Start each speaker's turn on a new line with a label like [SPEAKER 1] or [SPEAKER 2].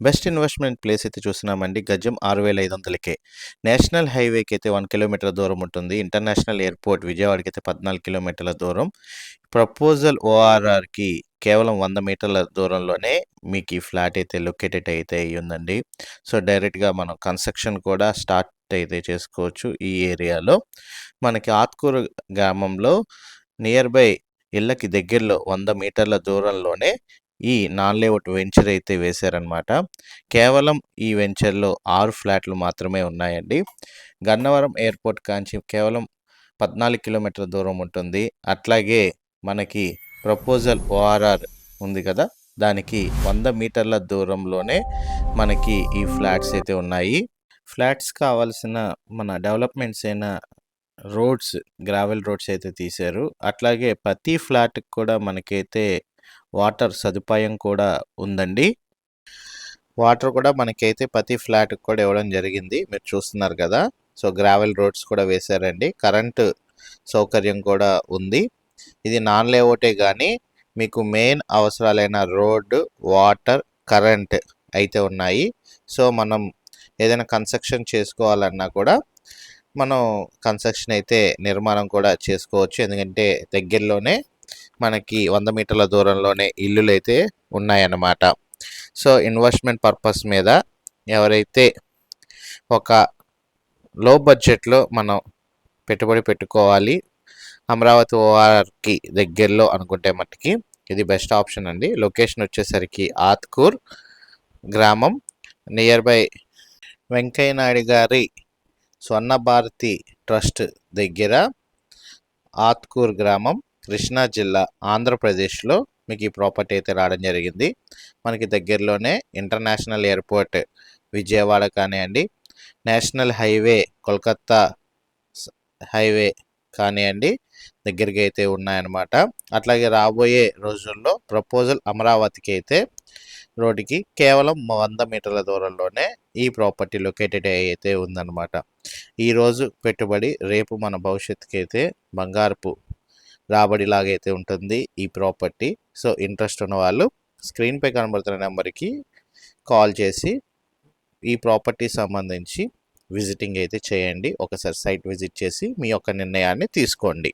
[SPEAKER 1] Best investment place అయితే చూస్తున్నామండి. గజం ఆరు వేల ఐదు వందలకే నేషనల్ హైవేకి అయితే వన్ కిలోమీటర్ దూరం ఉంటుంది. ఇంటర్నేషనల్ ఎయిర్పోర్ట్ విజయవాడకి అయితే పద్నాలుగు కిలోమీటర్ల దూరం. ప్రపోజల్ ఓఆర్ఆర్కి కేవలం వంద మీటర్ల దూరంలోనే మీకు ఈ ఫ్లాట్ అయితే లొకేటెడ్ అయితే అయ్యి ఉందండి సో డైరెక్ట్గా మనం కన్స్ట్రక్షన్ కూడా స్టార్ట్ అయితే చేసుకోవచ్చు ఈ ఏరియాలో. మనకి ఆత్కూరు గ్రామంలో నియర్ బై ఇళ్ళకి దగ్గరలో వంద మీటర్ల దూరంలోనే ఈ నాన్ లేఅవుట్ వెంచర్ అయితే వేశారనమాట కేవలం ఈ వెంచర్లో ఆరు ఫ్లాట్లు మాత్రమే ఉన్నాయండి. గన్నవరం ఎయిర్పోర్ట్ కాంచి కేవలం పద్నాలుగు కిలోమీటర్ల దూరం ఉంటుంది. అట్లాగే మనకి ప్రపోజల్ ఓఆర్ఆర్ ఉంది కదా దానికి వంద మీటర్ల దూరంలోనే మనకి ఈ ఫ్లాట్స్ అయితే ఉన్నాయి. ఫ్లాట్స్ కావాల్సిన మన డెవలప్మెంట్స్ అయిన రోడ్స్ గ్రావెల్ రోడ్స్ అయితే తీశారు. అట్లాగే ప్రతి ఫ్లాట్కి కూడా మనకైతే వాటర్ సదుపాయం కూడా ఉందండి. వాటర్ కూడా మనకైతే ప్రతి ఫ్లాట్కి కూడా ఇవ్వడం జరిగింది. మీరు చూస్తున్నారు కదా. సో గ్రావెల్ రోడ్స్ కూడా వేశారండి. కరెంటు సౌకర్యం కూడా ఉంది. ఇది నాన్ లేఅవుటే కానీ మీకు మెయిన్ అవసరాలైన రోడ్డు వాటర్ కరెంట్ అయితే ఉన్నాయి. సో మనం ఏదైనా కన్స్ట్రక్షన్ చేసుకోవాలన్నా కూడా మనం కన్స్ట్రక్షన్ అయితే నిర్మాణం కూడా చేసుకోవచ్చు. ఎందుకంటే దగ్గరలోనే మనకి వంద మీటర్ల దూరంలోనే ఇల్లులు అయితే ఉన్నాయన్నమాట. సో ఇన్వెస్ట్మెంట్ పర్పస్ మీద ఎవరైతే ఒక లో బడ్జెట్లో మనం పెట్టుబడి పెట్టుకోవాలి అమరావతి ఓఆర్కి దగ్గరలో అనుకుంటే మట్టుకి ఇది బెస్ట్ ఆప్షన్ అండి. లొకేషన్ వచ్చేసరికి ఆత్కూర్ గ్రామం నియర్ బై వెంకయ్య నాయుడు గారి స్వర్ణ భారతి ట్రస్ట్ దగ్గర ఆత్కూర్ గ్రామం కృష్ణా జిల్లా ఆంధ్రప్రదేశ్లో మీకు ఈ ప్రాపర్టీ అయితే రావడం జరిగింది. మనకి దగ్గరలోనే ఇంటర్నేషనల్ ఎయిర్పోర్ట్ విజయవాడ కానివ్వండి నేషనల్ హైవే కోల్కత్తా హైవే కానివ్వండి దగ్గరికి అయితే ఉన్నాయన్నమాట. అట్లాగే రాబోయే రోజుల్లో ప్రపోజల్ అమరావతికి అయితే రోడ్డుకి కేవలం వంద మీటర్ల దూరంలోనే ఈ ప్రాపర్టీ లొకేటెడ్ అయితే ఉందన్నమాట. ఈరోజు పెట్టుబడి రేపు మన భవిష్యత్తుకి అయితే బంగారపు రాబడిలాగైతే ఉంటుంది ఈ ప్రాపర్టీ. సో ఇంట్రెస్ట్ ఉన్న వాళ్ళు స్క్రీన్పై కనబడుతున్న నెంబర్కి కాల్ చేసి ఈ ప్రాపర్టీ సంబంధించి విజిటింగ్ అయితే చేయండి. ఒకసారి సైట్ విజిట్ చేసి మీ యొక్క నిర్ణయాన్ని తీసుకోండి.